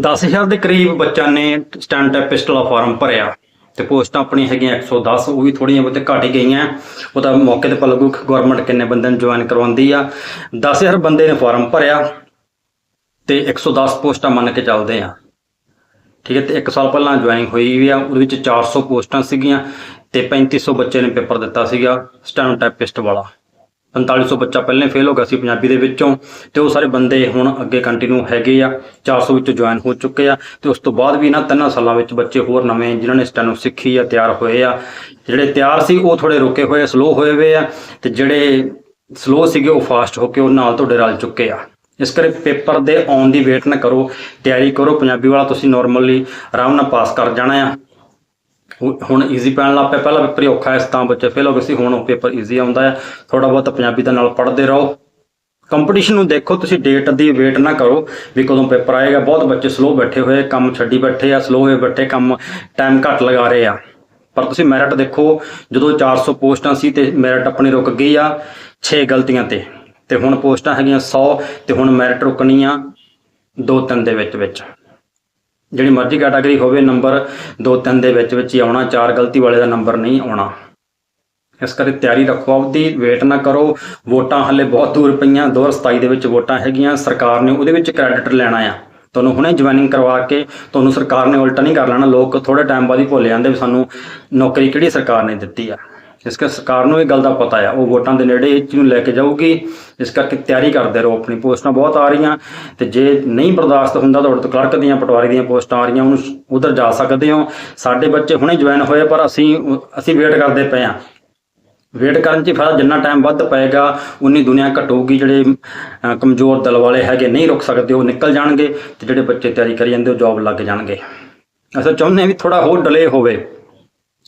10000 ਦੇ ਕਰੀਬ ਬੱਚਿਆਂ ਨੇ ਸਟੈਂਡ ਟੈਪ ਪਿਸਟਲ ਫਾਰਮ ਭਰਿਆ ਤੇ ਪੋਸਟਾਂ ਆਪਣੀ ਹੈਗੀਆਂ 110 ਉਹ ਵੀ ਥੋੜੀਆਂ ਬਹੁਤੇ ਘਟ ਹੀ ਗਈਆਂ। ਉਹ ਤਾਂ ਮੌਕੇ ਤੇ ਪਤਾ ਲੱਗੂ ਗਵਰਨਮੈਂਟ ਕਿੰਨੇ ਬੰਦੇ ਨੂੰ ਜੁਆਇਨ ਕਰਵਾਉਂਦੀ ਆ। 10000 ਬੰਦੇ ਨੇ ਫਾਰਮ ਭਰਿਆ ਤੇ 110 ਪੋਸਟਾਂ ਮੰਨ ਕੇ ਚੱਲਦੇ ਆ। ਠੀਕ ਹੈ, ਤੇ 1 ਸਾਲ ਪਹਿਲਾਂ ਜੁਆਇਨਿੰਗ ਹੋਈ ਵੀ ਆ, ਉਹਦੇ ਵਿੱਚ 400 ਪੋਸਟਾਂ ਸੀਗੀਆਂ ਤੇ 3500 ਬੱਚੇ ਨੇ ਪੇਪਰ ਦਿੱਤਾ ਸੀਗਾ ਸਟੈਂਡ ਟੈਪਿਸਟ ਵਾਲਾ। 4500 ਬੱਚਾ ਪਹਿਲਾਂ ਫੇਲ ਹੋ ਗਿਆ ਸੀ ਪੰਜਾਬੀ ਦੇ ਵਿੱਚੋਂ ਤੇ ਉਹ ਸਾਰੇ ਬੰਦੇ ਹੁਣ ਅੱਗੇ ਕੰਟੀਨਿਊ ਹੈਗੇ ਆ 400 ਵਿੱਚੋਂ ਜੁਆਇਨ ਹੋ ਚੁੱਕੇ ਆ ਤੇ ਉਸ ਤੋਂ ਬਾਅਦ ਵੀ ਨਾ ਤਿੰਨਾਂ ਸਾਲਾਂ ਵਿੱਚ ਬੱਚੇ ਹੋਰ ਨਵੇਂ ਜਿਨ੍ਹਾਂ ਨੇ ਸਟੈਨੋ ਸਿੱਖੀ ਆ, ਤਿਆਰ ਹੋਏ ਆ। ਜਿਹੜੇ ਤਿਆਰ ਸੀ ਉਹ ਥੋੜੇ ਰੁਕੇ ਹੋਏ ਆ ਸਲੋ ਹੋਏ ਹੋਏ ਆ ਤੇ ਜਿਹੜੇ ਸਲੋ ਸੀਗੇ ਉਹ ਫਾਸਟ ਹੋ ਕੇ ਉਹ ਨਾਲ ਤੁਹਾਡੇ ਰਲ ਚੁੱਕੇ ਆ। ਇਸ ਕਰਕੇ ਪੇਪਰ ਦੇ ਆਉਣ ਦੀ ਵੇਟ ਨਾ ਕਰੋ, ਤਿਆਰੀ ਕਰੋ, ਪੰਜਾਬੀ ਵਾਲਾ ਤੁਸੀਂ ਨਾਰਮਲੀ ਆਰਾਮ ਨਾਲ ਪਾਸ ਕਰ ਜਾਣਾ ਆ। ਹੁਣ ਈਜ਼ੀ ਪੈਣ ਲੱਗ ਪਿਆ। ਪਹਿਲਾਂ ਪੇਪਰ ਹੀ ਔਖਾ ਹੈ ਤਾਂ ਬੱਚੇ ਫੇਲ ਹੋ ਗਏ ਸੀ। ਹੁਣ ਉਹ ਪੇਪਰ ਈਜ਼ੀ ਆਉਂਦਾ ਹੈ। ਥੋੜਾ ਬਹੁਤ ਪੰਜਾਬੀ ਦੇ ਨਾਲ ਪੜ੍ਹਦੇ ਰਹੋ। ਕੰਪੀਟੀਸ਼ਨ ਨੂੰ ਦੇਖੋ, ਤੁਸੀਂ ਡੇਟ ਦੀ ਵੇਟ ਨਾ ਕਰੋ ਵੀ ਕਦੋਂ ਪੇਪਰ ਆਏਗਾ। ਬਹੁਤ ਬੱਚੇ ਸਲੋ ਬੈਠੇ ਹੋਏ, ਕੰਮ ਛੱਡੀ ਬੈਠੇ ਆ ਸਲੋ ਹੋਏ ਬੈਠੇ, ਕੰਮ ਟਾਈਮ ਘੱਟ ਲਗਾ ਰਹੇ ਆ। ਪਰ ਤੁਸੀਂ ਮੈਰਿਟ ਦੇਖੋ, ਜਦੋਂ 400 ਪੋਸਟਾਂ ਸੀ ਤੇ ਮੈਰਿਟ ਆਪਣੀ ਰੁਕ ਗਈ ਆ 6 ਗਲਤੀਆਂ ਤੇ। ਤੇ ਹੁਣ ਪੋਸਟਾਂ ਹੈਗੀਆਂ 100 ਤੇ ਹੁਣ ਮੈਰਿਟ ਰੁਕਣੀ ਆ 2-3 ਦੇ ਵਿੱਚ ਵਿੱਚ ਜਿਹੜੀ ਮਰਜ਼ੀ ਕੈਟਾਗਰੀ ਹੋਵੇ ਨੰਬਰ 2-3 ਦੇ ਵਿੱਚ ਵਿੱਚ ਹੀ ਆਉਣਾ, ਚਾਰ ਗਲਤੀ ਵਾਲੇ ਦਾ ਨੰਬਰ ਨਹੀਂ ਆਉਣਾ। ਇਸ ਕਰਕੇ ਤਿਆਰੀ ਰੱਖੋ ਆਪਦੀ ਵੇਟ ਨਾ ਕਰੋ। ਵੋਟਾਂ ਹੱਲੇ ਬਹੁਤ ਦੂਰ ਪਈਆਂ 2027 ਦੇ ਵਿੱਚ ਵੋਟਾਂ ਹੈਗੀਆਂ, ਸਰਕਾਰ ਨੇ ਉਹਦੇ ਵਿੱਚ ਕ੍ਰੈਡਿਟ ਲੈਣਾ ਆ। ਤੁਹਾਨੂੰ ਹੁਣੇ ਜੁਆਇਨਿੰਗ ਕਰਵਾ ਕੇ ਤੁਹਾਨੂੰ ਸਰਕਾਰ ਨੇ ਉਲਟਾ ਨਹੀਂ ਕਰ ਲੈਣਾ, ਲੋਕ ਥੋੜੇ ਟਾਈਮ ਬਾਅਦ ਹੀ ਭੁੱਲ ਜਾਂਦੇ ਵੀ ਸਾਨੂੰ ਨੌਕਰੀ ਕਿਹੜੀ ਸਰਕਾਰ ਨੇ ਦਿੱਤੀ ਆ। ਇਸ ਕਰਕੇ ਸਰਕਾਰ ਨੂੰ ਇਹ ਗੱਲ ਦਾ ਪਤਾ ਆ। ਉਹ ਵੋਟਾਂ ਦੇ ਨੇੜੇ ਇਹ ਚੀਜ਼ ਨੂੰ ਲੈ ਕੇ ਜਾਊਗੀ। ਇਸ ਕਰਕੇ ਤਿਆਰੀ ਕਰਦੇ ਰਹੋ, ਆਪਣੀ ਪੋਸਟਾਂ ਬਹੁਤ ਆ ਰਹੀਆਂ। ਤੇ ਜੇ ਨਹੀਂ ਬਰਦਾਸ਼ਤ ਹੁੰਦਾ ਤੁਹਾਡੇ ਤੋਂ ਕਲਰਕ ਦੀਆਂ, ਪਟਵਾਰੀ ਦੀਆਂ ਪੋਸਟਾਂ ਆ ਰਹੀਆਂ, ਉਹਨੂੰ ਉਧਰ ਜਾ ਸਕਦੇ ਹੋ। ਸਾਡੇ ਬੱਚੇ ਹੁਣੇ ਜੁਆਇਨ ਹੋਏ ਪਰ ਅਸੀਂ ਅਸੀਂ ਵੇਟ ਕਰਦੇ ਪਏ ਆ ਵੇਟ ਕਰਨ 'ਚ ਹੀ ਫਾਇਦਾ, ਜਿੰਨਾ ਟਾਈਮ ਵੱਧ ਪਏਗਾ, ਉਨੀ ਦੁਨੀਆ ਘਟੂਗੀ। ਜਿਹੜੇ ਕਮਜ਼ੋਰ ਦਲ ਵਾਲੇ ਹੈਗੇ ਨਹੀਂ ਰੁਕ ਸਕਦੇ, ਉਹ ਨਿਕਲ ਜਾਣਗੇ ਤੇ ਜਿਹੜੇ ਬੱਚੇ ਤਿਆਰੀ ਕਰੀ ਜਾਂਦੇ, ਉਹ ਜੌਬ ਲੱਗ ਜਾਣਗੇ। ਅਸੀਂ ਚਾਹੁੰਦੇ ਹਾਂ ਵੀ ਥੋੜਾ ਹੋਰ ਡਿਲੇ ਹੋਵੇ।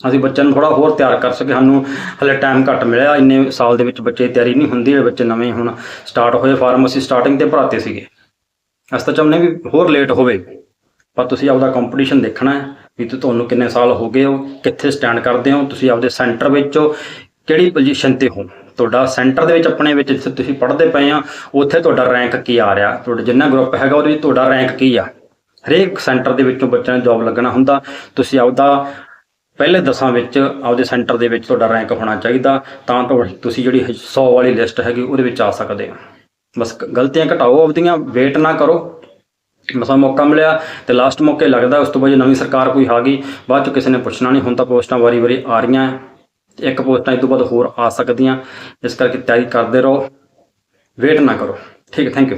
ਅਸੀਂ ਬੱਚਿਆਂ ਨੂੰ ਥੋੜਾ ਹੋਰ ਤਿਆਰ ਕਰ ਸਕੇ। ਸਾਨੂੰ ਹਲੇ ਟਾਈਮ ਘੱਟ ਮਿਲਿਆ। ਇੰਨੇ ਸਾਲ ਦੇ ਵਿੱਚ ਬੱਚੇ ਦੀ ਤਿਆਰੀ ਨਹੀਂ ਹੁੰਦੀ। ਜਿਹੜੇ ਬੱਚੇ ਨਵੇਂ ਹੁਣ ਸਟਾਰਟ ਹੋਏ। ਫਾਰਮ ਅਸੀਂ ਸਟਾਰਟਿੰਗ ਤੇ ਭਰਾਤੇ ਸੀਗੇ। ਅਸੀਂ ਤਾਂ ਚਾਹੁੰਦੇ ਵੀ ਹੋਰ ਲੇਟ ਹੋਵੇ। ਪਰ ਤੁਸੀਂ ਆਪਦਾ ਕੰਪੀਟੀਸ਼ਨ ਦੇਖਣਾ ਹੈ ਵੀ ਤੁਹਾਨੂੰ ਕਿੰਨੇ ਸਾਲ ਹੋ ਗਏ ਹੋ, ਕਿੱਥੇ ਸਟੈਂਡ ਕਰਦੇ ਹੋ, ਤੁਸੀਂ ਆਪਦੇ ਸੈਂਟਰ ਵਿੱਚ ਹੋ, ਕਿਹੜੀ ਪੋਜੀਸ਼ਨ ਤੇ ਹੋ? ਤੁਹਾਡਾ ਸੈਂਟਰ ਦੇ ਵਿੱਚ, ਆਪਣੇ ਵਿੱਚ ਜਿੱਥੇ ਤੁਸੀਂ ਪੜ੍ਹਦੇ ਪਏ ਆ, ਉੱਥੇ ਤੁਹਾਡਾ ਰੈਂਕ ਕੀ ਆ ਰਿਹਾ? ਤੁਹਾਡਾ ਜਿੰਨਾ ਗਰੁੱਪ ਹੈਗਾ ਉਹਦੇ ਵਿੱਚ ਤੁਹਾਡਾ ਰੈਂਕ ਕੀ ਆ? ਹਰੇਕ ਸੈਂਟਰ ਦੇ ਵਿੱਚੋਂ ਬੱਚਿਆਂ ਨੂੰ ਜੌਬ ਲੱਗਣਾ ਹੁੰਦਾ। ਤੁਸੀਂ ਆਪਦਾ ਪਹਿਲੇ ਦਸਾਂ ਵਿੱਚ ਆਪਦੇ ਸੈਂਟਰ ਦੇ ਵਿੱਚ ਤੁਹਾਡਾ ਰੈਂਕ ਹੋਣਾ ਚਾਹੀਦਾ, ਤਾਂ ਤੁਹਾ- ਤੁਸੀਂ ਜਿਹੜੀ 100 ਵਾਲੀ ਲਿਸਟ ਹੈਗੀ, ਉਹਦੇ ਵਿੱਚ ਆ ਸਕਦੇ ਹੋ। ਬਸ ਗਲਤੀਆਂ ਘਟਾਓ, ਆਪਦੀਆਂ ਵੇਟ ਨਾ ਕਰੋ। ਮਸਾ ਮੌਕਾ ਮਿਲਿਆ, ਤੇ ਲਾਸਟ ਮੌਕੇ ਲੱਗਦਾ, ਉਸ ਤੋਂ ਬਾਅਦ ਜੇ ਨਵੀਂ ਸਰਕਾਰ ਕੋਈ ਆ ਗਈ, ਬਾਅਦ ਚ ਕਿਸੇ ਨੇ ਪੁੱਛਣਾ ਨਹੀਂ ਹੁਣ ਤਾਂ ਪੋਸਟਾਂ ਵਾਰੀ-ਵਾਰੀ ਆ ਰਹੀਆਂ ਇੱਕ ਪੋਸਟਾਂ ਇਸ ਤੋਂ ਬਾਅਦ ਹੋਰ ਆ ਸਕਦੀਆਂ, ਇਸ ਕਰਕੇ ਤਿਆਰੀ ਕਰਦੇ ਰਹੋ। ਵੇਟ ਨਾ ਕਰੋ। ਠੀਕ ਹੈ ਥੈਂਕ ਯੂ